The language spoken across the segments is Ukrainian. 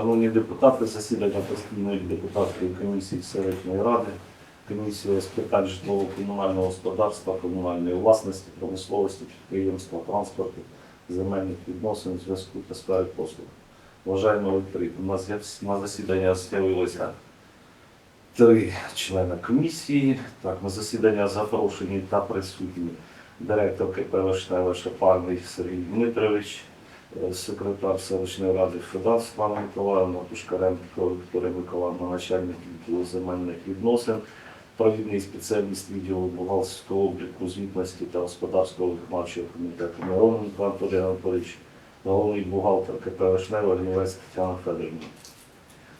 Шановні депутати, засідання постійної депутатської комісії селищної ради, комісія з питань житлово-комунального господарства, комунальної власності, промисловості, підприємства, транспорту, земельних відносин, зв'язку та сфери послуг. Вважаємо відкритим. У нас на засідання з'явилося три члени комісії. Так, на засідання запрошені та присутні директор КП Вишневе Шапарний Сергій Дмитрович, секретар селищної ради Федан Світлана Миколаївна, Пушкаренко Вікторія Миколаївна, начальник відділу земельних відносин, провідний спеціаліст відділу бухгалтерського обліку, звітності та господарського виконавчого комітету Мироненко Анатолій Анатолійович, головний бухгалтер КП Вишневе Гнівець Тетяна Федорівна.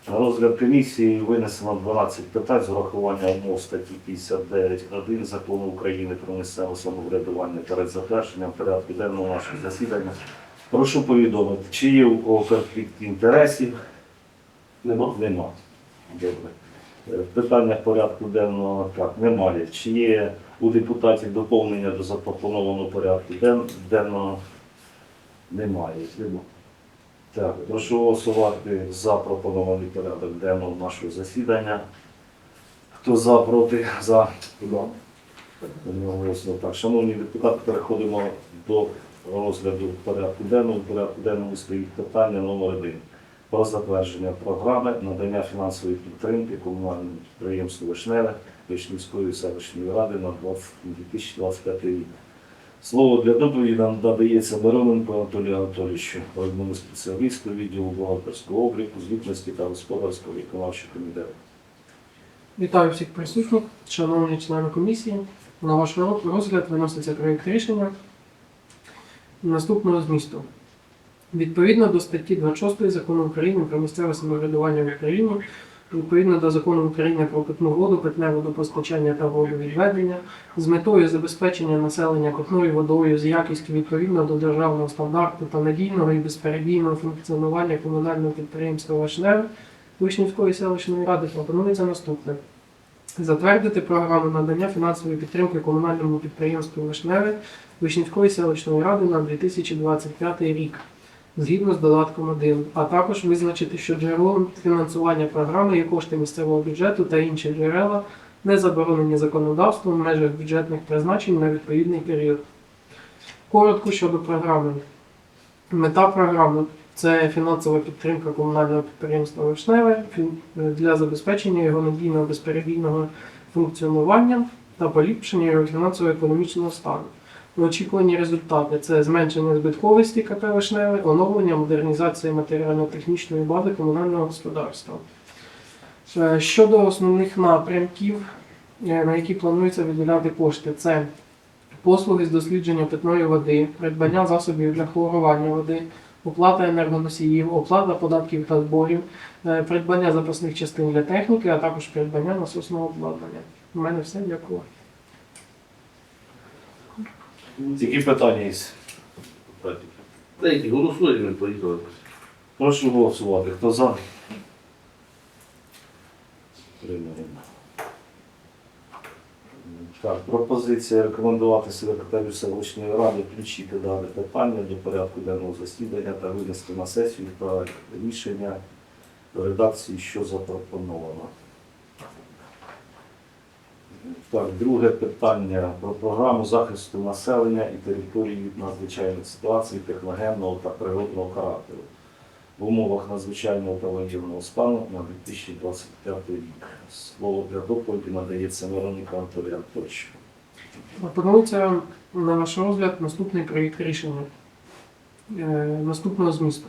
На розгляд комісії винесено 12 питань з урахуванням умов статті 59.1 Закону України про місцеве самоврядування перед затвердженням порядку денного нашого засідання. Прошу повідомити, чи є у кого конфлікт інтересів? Нема. Нема. Добре. Е, В питаннях порядку денного так, немає. Чи є у депутатів доповнення до запропонованого порядку денного? Немає. Так, прошу голосувати за пропонований порядок денного нашого засідання. Хто за, проти, за? Одноголосно. Так, шановні депутати, переходимо до розгляду порядку денного. В порядку денному стоїть питання номер один про затвердження програми надання фінансової підтримки комунальному підприємству Вишневе Вишнівської селищної ради на 2025 рік. Слово для доповіді надається Мироненко Анатолію Анатолійовичу, одному спеціалісту відділу бухгалтерського обліку, звітності та господарського виконавчого комітету. Вітаю всіх присутніх, шановні члени комісії. На ваш розгляд виноситься проєкт рішення наступного змісту. Відповідно до статті 26 Закону України про місцеве самоврядування в Україні, відповідно до Закону України про питну воду, питне водопостачання та водовідведення, з метою забезпечення населення питною водою з якістю відповідно до державного стандарту та надійного і безперебійного функціонування комунального підприємства «Вишневе» Вишнівської селищної ради пропонується наступне. Затвердити програму надання фінансової підтримки комунальному підприємству Вишневе Вишнівської селищної ради на 2025 рік згідно з додатком 1, а також визначити, що джерелом фінансування програми є кошти місцевого бюджету та інші джерела, не заборонені законодавством в межах бюджетних призначень на відповідний період. Коротко щодо програми. Мета програми це фінансова підтримка комунального підприємства Вишневе для забезпечення його надійного безперебійного функціонування та поліпшення його фінансово-економічного стану. Очікувані результати це зменшення збитковості КП Вишневе, оновлення, модернізація матеріально-технічної бази комунального господарства. Е, Щодо основних напрямків, е, на які планується виділяти кошти, це послуги з дослідження питної води, придбання засобів для хлорування води, оплата енергоносіїв, оплата податків та зборів, е, придбання запасних частин для техніки, а також придбання насосного обладнання. У мене все, дякую. Які питання є? Деякі голосуємо, ми поїхали. Прошу голосувати. Хто за? Приймаємо. Так, пропозиція рекомендувати секретарю селищної ради включити дане питання до порядку денного засідання та винести на сесію проект рішення до редакції, що запропоновано. Так, друге питання про програму захисту населення і території від надзвичайних ситуацій техногенного та природного характеру в умовах надзвичайного та воєнного стану на 2025 рік. Слово для доповіді надається Вероніка Анатолія Анатольовичу. Пропонується на ваш розгляд наступний проєкт рішення е, наступного змісту.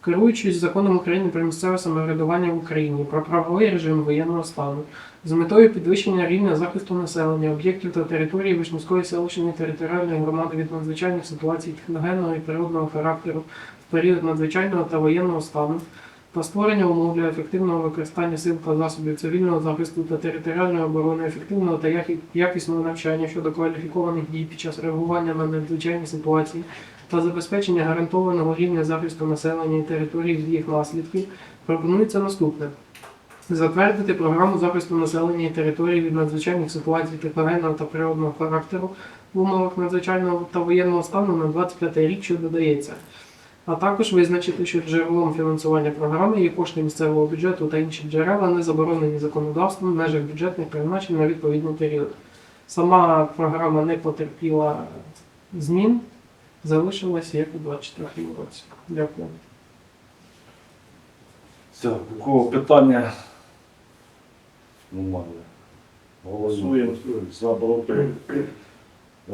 Керуючись законом України про місцеве самоврядування в Україні про правовий режим воєнного стану з метою підвищення рівня захисту населення, об'єктів та території Вишнівської селищної територіальної громади від надзвичайних ситуацій техногенного і природного характеру період надзвичайного та воєнного стану та створення умов для ефективного використання сил та засобів цивільного захисту та територіальної оборони, ефективного та якісного навчання щодо кваліфікованих дій під час реагування на надзвичайні ситуації та забезпечення гарантованого рівня захисту населення і території від їх наслідків, пропонується наступне. Затвердити програму захисту населення і території від надзвичайних ситуацій техногенного та природного характеру в умовах надзвичайного та воєнного стану на 25 рік, що додається. А також визначити, що джерелом фінансування програми є кошти місцевого бюджету та інші джерела, не заборонені законодавством в межах бюджетних призначень на відповідний період. Сама програма не потерпіла змін, залишилася як у 2024 році. Дякую. Все, у кого питання? Немає. Голосуємо. За проти.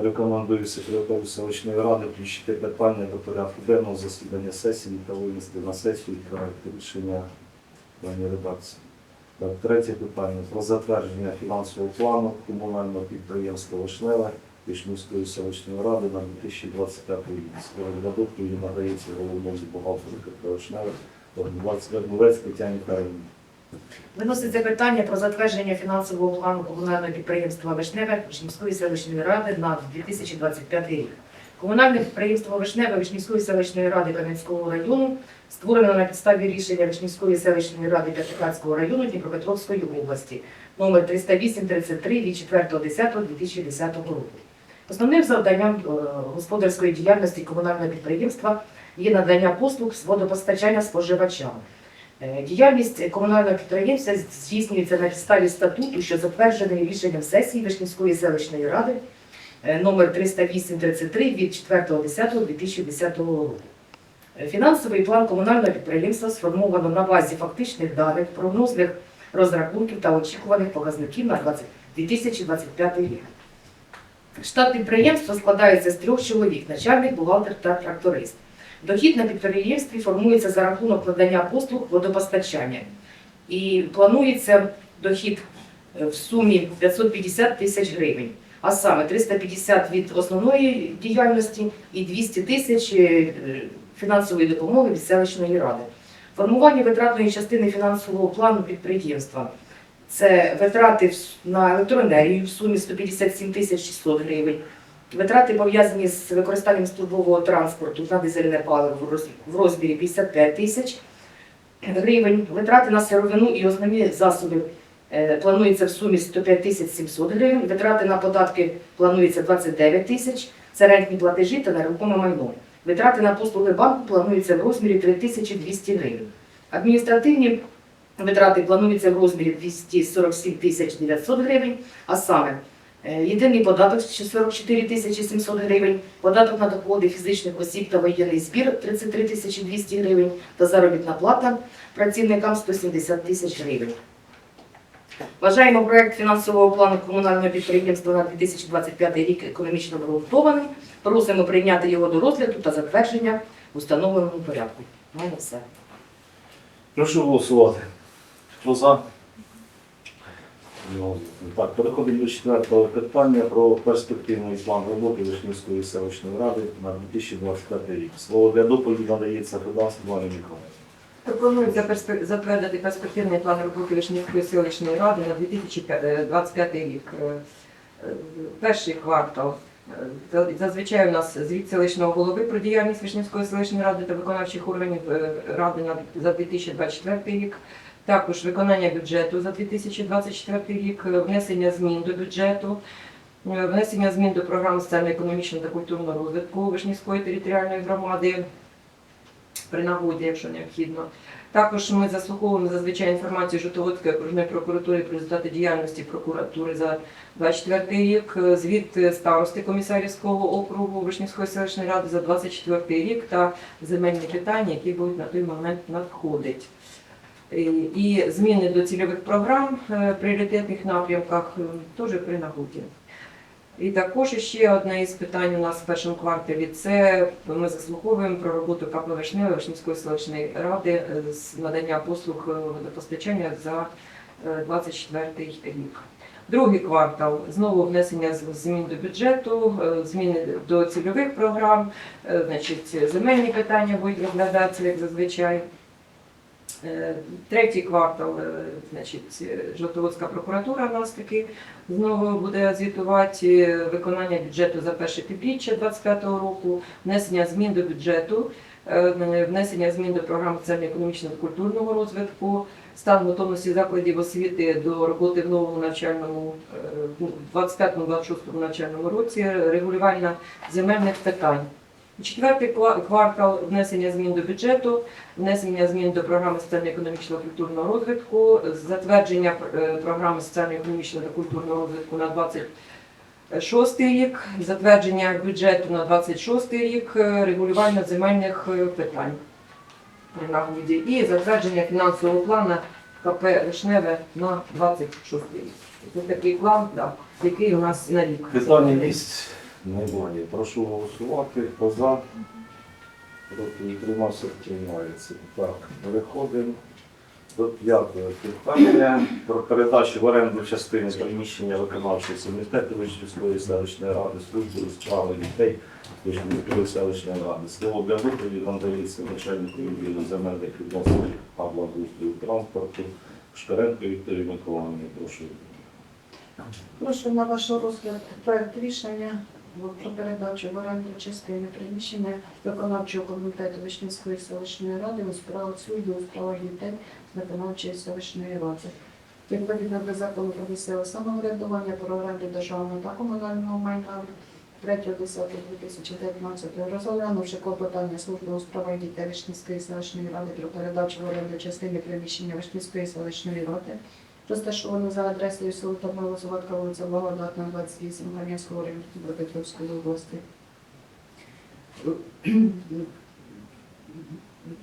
Рекомендую секретарю селищної ради включити питання до порядку денного засідання сесії та винести на сесію проект рішення даній редакції. Так, третє питання про затвердження фінансового плану комунального підприємства Вишневе Вишнівської селищної ради на 2025 рік. Для надається головному бухгалтеру КП Вишневе Вернувець Тетяні Карині. Виноситься питання про затвердження фінансового плану комунального підприємства Вишневе Вишнівської селищної ради на 2025 рік. Комунальне підприємство Вишневе Вишнівської селищної ради Кам'янського району створено на підставі рішення Вишнівської селищної ради П'ятихатського району Дніпропетровської області номер 308-33 від 4.10.2010 року. Основним завданням е, господарської діяльності комунального підприємства є надання послуг з водопостачання споживачам. Е, Діяльність комунального підприємства здійснюється на підставі статуту, що затверджений рішенням сесії Вишнівської селищної ради е, номер 308-33 від 4.10.2010 року. Е, Фінансовий план комунального підприємства сформовано на базі фактичних даних, прогнозних розрахунків та очікуваних показників на 2025 рік. Штат підприємства складається з трьох чоловік: начальник, бухгалтер та тракторист. Дохід на підприємстві формується за рахунок надання послуг водопостачання. І планується дохід е, в сумі 550 тисяч гривень, а саме 350 від основної діяльності і 200 тисяч е, фінансової допомоги від селищної ради. Формування витратної частини фінансового плану підприємства це витрати на електроенергію в сумі 157 тисяч 600 гривень, Витрати пов'язані з використанням службового транспорту на дизельне паливо в розмірі 55 тисяч гривень. Витрати на сировину і основні засоби е, планується в сумі 105 тисяч 700 гривень. Витрати на податки планується 29 тисяч. Це рентні платежі та нерухоме майно. Витрати на послуги банку плануються в розмірі 3200 гривень. Адміністративні витрати плануються в розмірі 247 тисяч 900 гривень, а саме Єдиний податок 44 тисячі 700 гривень, податок на доходи фізичних осіб та воєнний збір 33 тисячі 200 гривень та заробітна плата працівникам 170 тисяч гривень. Вважаємо проект фінансового плану комунального підприємства на 2025 рік економічно обґрунтованим. Просимо прийняти його до розгляду та затвердження в установленому порядку. Мене все. Прошу голосувати. Хто за? Ну, Так, переходимо до четвертого питання про перспективний план роботи Вишнівської селищної ради на 2025 рік. Слово для доповіді надається Федан Світлані Миколаївні. Пропонується затвердити перспективний план роботи Вишнівської селищної ради на 2025 рік. Е, е, Перший квартал. Е, Зазвичай у нас звіт селищного голови про діяльність Вишнівської селищної ради та виконавчих органів ради за 2024 рік. Також виконання бюджету за 2024 рік, е, внесення змін до бюджету, е, внесення змін до програми соціально-економічного та культурного розвитку Вишнівської територіальної громади при нагоді, якщо необхідно. Також ми заслуховуємо зазвичай інформацію Житомирської окружної прокуратури про результати діяльності прокуратури за 24 рік, е, звіт старости комісарівського округу Вишнівської селищної ради за 24 рік та земельні питання, які будуть на той момент надходити. І- І зміни до цільових програм е, пріоритетних напрямках е, теж при нагоді. І також ще одне із питань у нас в першому кварталі це ми заслуховуємо про роботу КП Вишневої Вишнівської селищної ради е, з надання послуг е, водопостачання за 24 рік. Другий квартал знову внесення змін до бюджету, е, зміни до цільових програм, е, значить, земельні питання будуть розглядатися, як зазвичай. Е, Третій квартал, е, значить, е, Жовтоводська прокуратура у нас таки знову буде звітувати виконання бюджету за перше півріччя 2025 року, внесення змін до бюджету, внесення змін до програми соціально-економічного культурного розвитку, стан готовності закладів освіти до роботи в новому навчальному е, ну, 25-26 навчальному році, регулювання земельних питань. Четвертий ква- квартал внесення змін до бюджету, внесення змін до програми соціально-економічного культурного розвитку, затвердження е, програми соціально-економічного та культурного розвитку на 26 рік, затвердження бюджету на 26 рік, е, регулювання земельних е, питань при нагоді і затвердження фінансового плану КП Вишневе на 26 рік. Це такий план, да, який у нас на рік. Питання є? Немає. Прошу голосувати. Хто за? Проти утримався, приймається. Так, переходимо до п'ятого питання про передачу в оренду частини приміщення виконавчого комітету Вищівської селищної ради служби справи дітей Вищівської селищної ради. Слово для доповіді надається начальнику відділу земельних відносин та благоустрою транспорту Шкаренко Вікторії Миколаївні. Прошу. Прошу на ваш розгляд проект рішення про передачу в оренду частини приміщення виконавчого комітету Вишнівської селищної ради у справах служби у справах дітей виконавчої селищної ради. Відповідно до закону про місцеве самоврядування про оренду державного та комунального майна 3.10.2019 розглянувши клопотання служби у справах дітей Вишнівської селищної ради про передачу в оренду частини приміщення Вишнівської селищної ради розташовано за адресою село Томило, Заводка, вулиця Благодатна, 28, Гам'янського району Дніпропетровської області.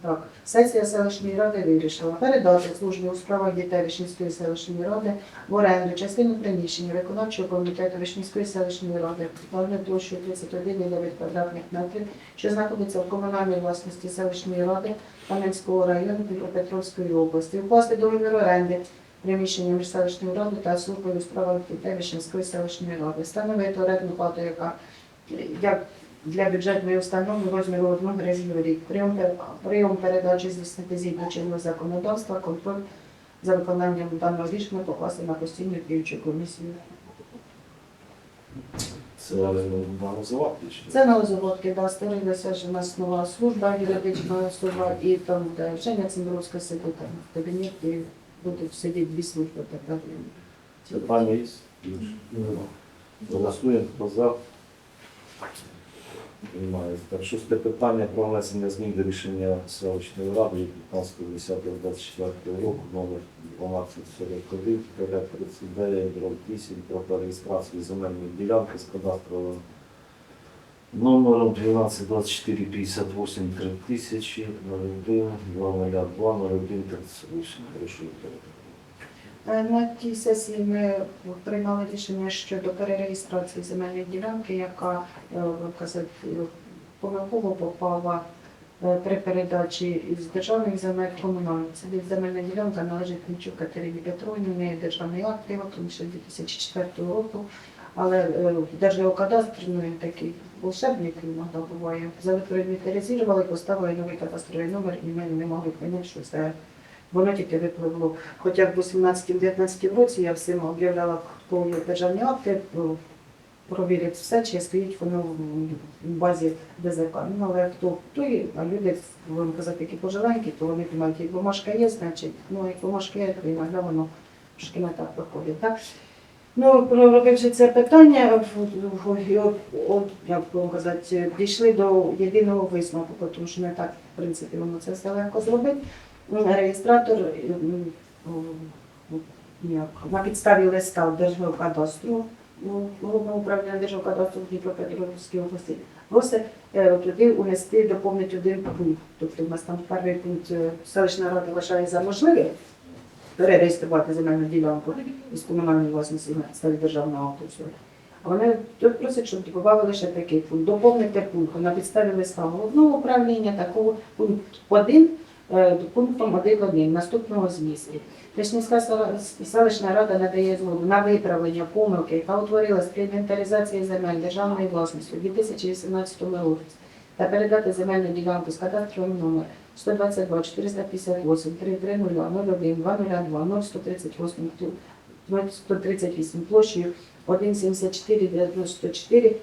Так, сесія селищної ради вирішила передати службі у справах дітей Вишнівської селищної ради в оренду частину приміщення виконавчого комітету Вишнівської селищної ради плавною площею 31,9 квадратних метрів, що знаходиться в комунальній власності селищної ради Кам'янського району Дніпропетровської області. Укласти договір оренди приміщення між селищною радою та службою у справах дітей Вишнівської селищної ради. Встановити орендну плату, яка як для бюджетної установи розміру 1 гривню в рік. Прийом, прийом передачі здійснити згідно чинного законодавства, контроль за виконанням даного рішення покласти на постійну діючу комісію. Це на називати чи? Це на Лозоводки, да, створилася ж у нас нова служба, юридична особа, і там, де Женя Цимбровська сидить там в кабінеті, будуть сидіти дві служби тепер. Питання є? Голосуємо, хто за. Немає. Так, шосте питання про внесення змін до рішення селищної ради від 15.10.24 року номер 1241 39 дроб 8 про реєстрацію земельної ділянки з кадастровим номером 12 24 58 3000 01 202 01 38. Прошу. Е, На тій сесії ми приймали рішення щодо перереєстрації земельної ділянки, яка е, помилково попала е, при передачі із державних земель в комунальні. Це земельна ділянка належить Пінчук Катерині Петровні, неї державний акт, тому що 2004 року. Але е, Держгеокадастр, ну він такий волшебник іноді буває, завітроінвентаризували, поставили новий кадастровий номер, і ми не могли поняти, що це воно тільки випливло. Хоча в 18-19 році я всім об'являла, хто є державні акти, провірять все, чи стоїть воно в базі ДЗК. Ну, але хто той, а люди, будемо казати, які поживенькі, то вони думають, як бумажка є, значить, ну, як бумажка є, то іноді воно трошки не так проходить. Так? Ну, проробивши це питання, як би казати, дійшли до єдиного висновку, тому що не так, в принципі, воно це все легко зробити. Реєстратор як, на підставі листа Держгеокадастру, ну, головного управління Держгеокадастру в Дніпропетровській області, просить е, туди унести, доповнити один пункт. Тобто у нас там перший пункт е, селищна рада вважає за можливе перереєструвати земельну ділянку із комунальної власності на державного. А вони тут просять, щоб додавали ще такий пункт. Доповнити пункт на підставі листа головного управління такого пункт 1 е, пунктом 1.1 наступного змісту. Вишнівська селищна рада надає згоду на виправлення помилки, яка утворилась при інвентаризації земель державної власності у 2018 році та передати земельну ділянку з кадастровим номер 122 458 330 01 202 0138 138 площею 17494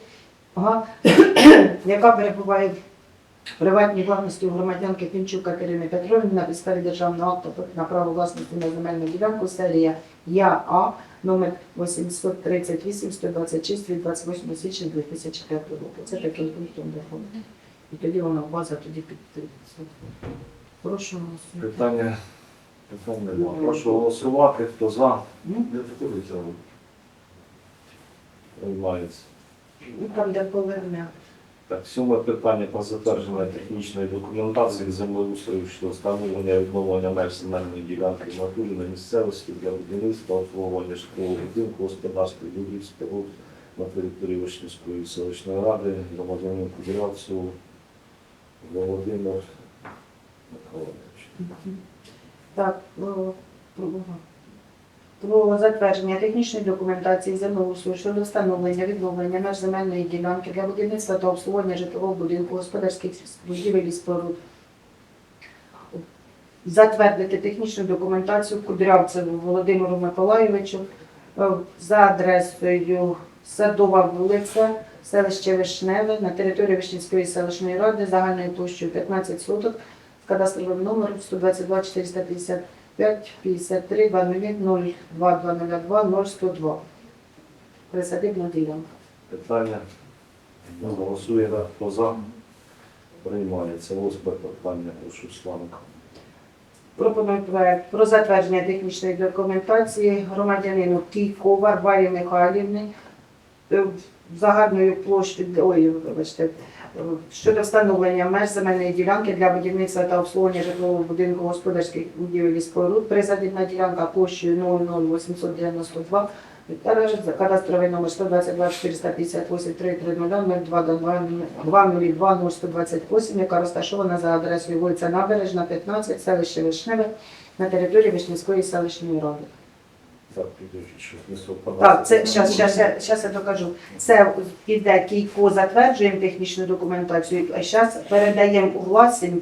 га, яка перебуває в приватній власності у громадянки Пінчук Катерини Петровни на підставі державного акту на право власності на земельну ділянку серія ЯА номер 838 126 від 28 січня 2005 року. Це таким пунктом доходить. І тоді вона база тоді під 30. Прошу голосувати. Питання, питань немає. Прошу голосувати. Хто за? Ну, Приймається. ну, Там, де поверне. Так, сьоме питання про затвердження технічної документації землеустрою щодо встановлення і відновлення меж земельної ділянки в натурі на місцевості для будівництва обслуговування житлового будинку, будівель, споруд на території Вишнівської селищної ради, громадянин Кузявцю Володимир Миколаївич. Так, про, про, затвердження технічної документації землеустрою щодо встановлення відновлення меж земельної ділянки для будівництва та обслуговування житлового будинку, господарських будівель і споруд. Затвердити технічну документацію Кудрявцеву Володимиру Миколайовичу е, за адресою Садова вулиця, селище Вишневе на території Вишнівської селищної ради загальною площею 15 соток з кадастровим номером 122 455 53 00 02 202 0102. Присадибна ділянка. Питання. Ну, Голосуємо. Хто за? Приймається. Восьме питання. Прошу Славка. Пропоную проект про затвердження технічної документації громадянину Кійко Варварі Михайлівни загальною площею, ой, вибачте, е, щодо встановлення меж земельної ділянки для будівництва та обслуговування житлового будинку господарських будівель і споруд. Присадибна ділянка площею 00892 гектара, за кадастровий номер 122 458 330 02 02 0128, яка розташована за адресою вулиця Набережна, 15, селище Вишневе на території Вишнівської селищної ради. Так, підожіть, щоб не совпадало. Так, це щас, щас, щас я докажу. Це іде Кійко, затверджуємо технічну документацію, а зараз передаємо у власність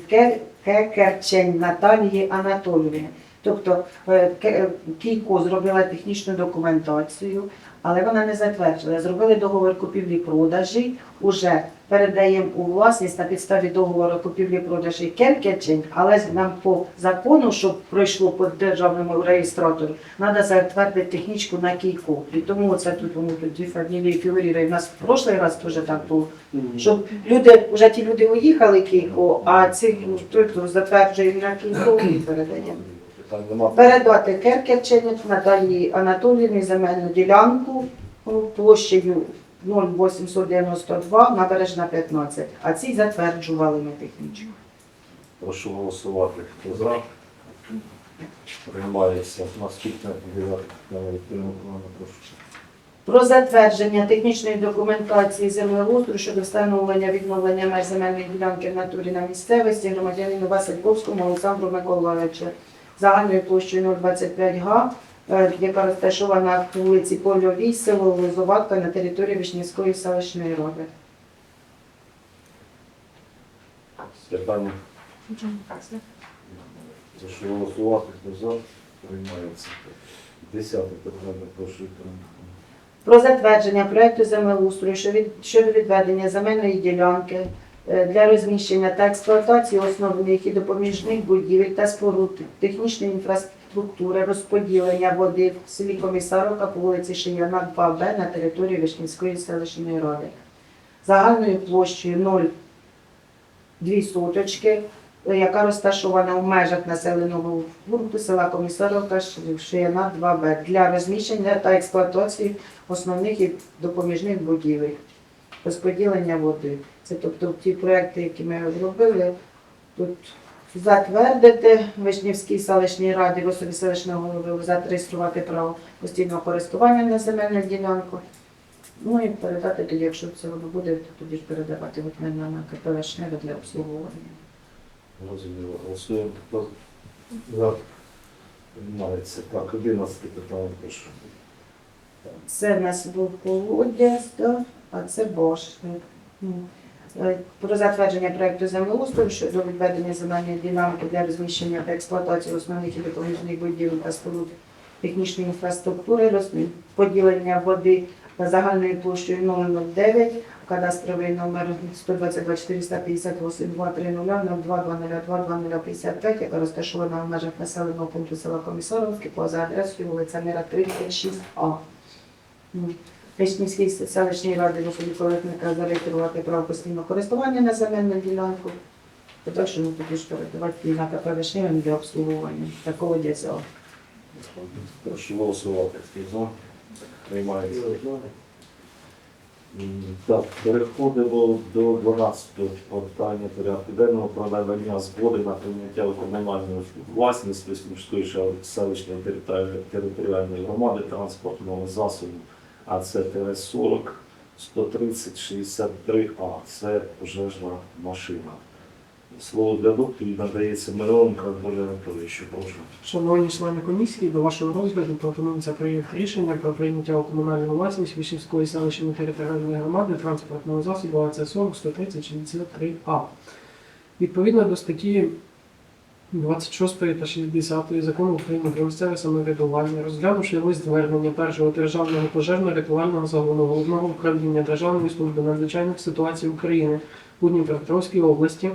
Кекерчень Наталії Анатоліївні. Тобто е, Кійко зробила технічну документацію, але вона не затверджила. Зробили договір купівлі-продажі, уже передаємо у власність на підставі договору купівлі-продажі Кекерчень, але нам по закону, щоб пройшло по державному реєстратору, Треба затвердити технічку на кійку. І тому це тут вони тут дві фамілії фігурують. У нас в прошлий раз теж так було. Щоб люди, вже ті люди уїхали кійку, а ці ну, тут затверджуємо на кійку і передаємо. Передати Керкерчені Наталії Анатоліївні земельну ділянку ну, площею 0,892, набережна 15. А ці затверджували ми технічку. Прошу голосувати. Хто за? Приймається. Наступне дев'яте Миколаївна, прошу. Про затвердження технічної документації землеустрою щодо встановлення відновлення меж земельної ділянки в натурі на місцевості громадянину Васильковському Олександру Миколаївичу загальною площею 025 га, яка розташована в вулиці Польовій, село Лозоватка на території Вишнівської селищної ради. Питання. Прошу голосувати. Хто за? Приймається. Десяте питання. Прошу Про затвердження проекту землеустрою щодо відведення земельної ділянки е, для розміщення та експлуатації основних і допоміжних будівель та споруд технічної інфраструктури, розподілення води в селі Комісаровка по вулиці Шияна 2Б на території Вишнівської селищної ради. Загальною площею 0,2 соточки, яка розташована в межах населеного пункту села Комісаровка Шияна 2Б для розміщення та експлуатації основних і допоміжних будівель, розподілення води. Це тобто ті проекти, які ми робили, тут затвердити Вишнівській селищній раді в особі селищного голови зареєструвати право постійного користування на земельну ділянку. Ну і передати тоді, якщо це воно буде, то тоді ж передавати от на, на КП «Вишневе» для обслуговування. Розуміло. Голосуємо. Хто за? Приймається. Так, одинадцяте питання. Прошу. Це в нас був колодязь, да, а це башня. Е, Про затвердження проекту землеустрою щодо відведення земельної ділянки для розміщення та експлуатації основних і допоміжних будівель та споруд технічної інфраструктури, розподілення води за загальною площею 009, кадастровий номер 122 458 230 02 202 2055, яка розташована в межах населеного пункту села Комісаровське, поза адресою вулиця Мира 36А. Вишнівській селищній раді виході зареєструвати право постійного користування на земельну ділянку. Подальшому тоді ж передавати КП Вишневим для обслуговування такого дізела. Прошу голосувати. За? Приймається. Так, переходимо до 12-го питання порядку денного про надання згоди на прийняття у комунальну власність Веснівської селищної територіальної громади транспортного засобу АЦТС-40 130 63 А. Це пожежна машина. Слово для докторів надається Мироненко Анатолію Анатолійовичу. Прошу. Шановні члени комісії, до вашого розгляду пропонується проєкт рішення про прийняття у комунальну власність Вишівської селищної територіальної громади транспортного засобу АЦ 40 130 63 А. Відповідно до статті 26 та 60 закону України про місцеве самоврядування, розглянувши лист звернення першого державного пожежно-рятувального загону головного управління Державної служби надзвичайних ситуацій України у Дніпропетровській області.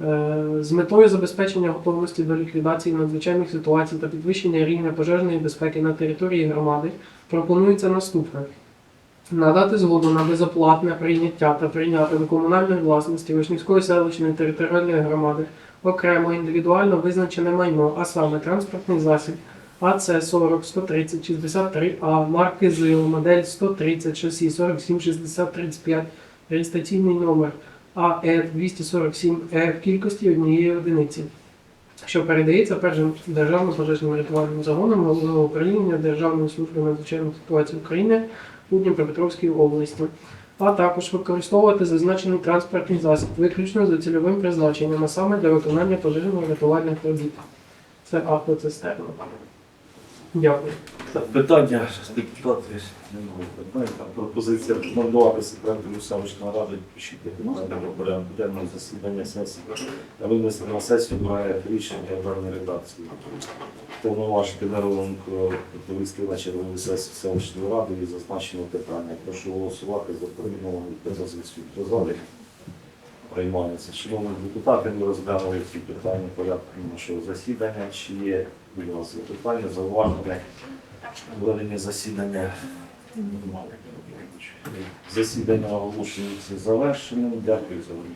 Е, З метою забезпечення готовності до ліквідації надзвичайних ситуацій та підвищення рівня пожежної безпеки на території громади пропонується наступне: надати згоду на безоплатне прийняття та прийняти до комунальної власності Вишнівської селищної територіальної громади окремо індивідуально визначене майно, а саме транспортний засіб АЦ 40 130 63 А марки ЗИЛ, модель 130 шасі 47 60 35, реєстраційний номер АЕ 247 Е в кількості однієї одиниці, що передається першим державним пожежним рятувальним загоном головного управління Державної служби надзвичайних ситуацій України у Дніпропетровській області, а також використовувати зазначений транспортний засіб виключно за цільовим призначенням, а саме для виконання пожежно-рятувальних робіт. Це автоцистерна. Дякую. Питання депутати немає. Пропозиція рекомендувати секретарю селищної ради питання порядку денного засідання сесії та винести на сесію проект рішення в редакції. Повноважити Мироненко відповісти на черговій сесії селищної ради і зазначено питання. Прошу голосувати за повідомлення пропозицію. Хто за них? Приймається. Шановні депутати, ми розглянули ці питання порядку нашого засідання. Чи є у вас запитання, зауваження? Ведення засідання. Засідання оголошується завершеним. Дякую за увагу.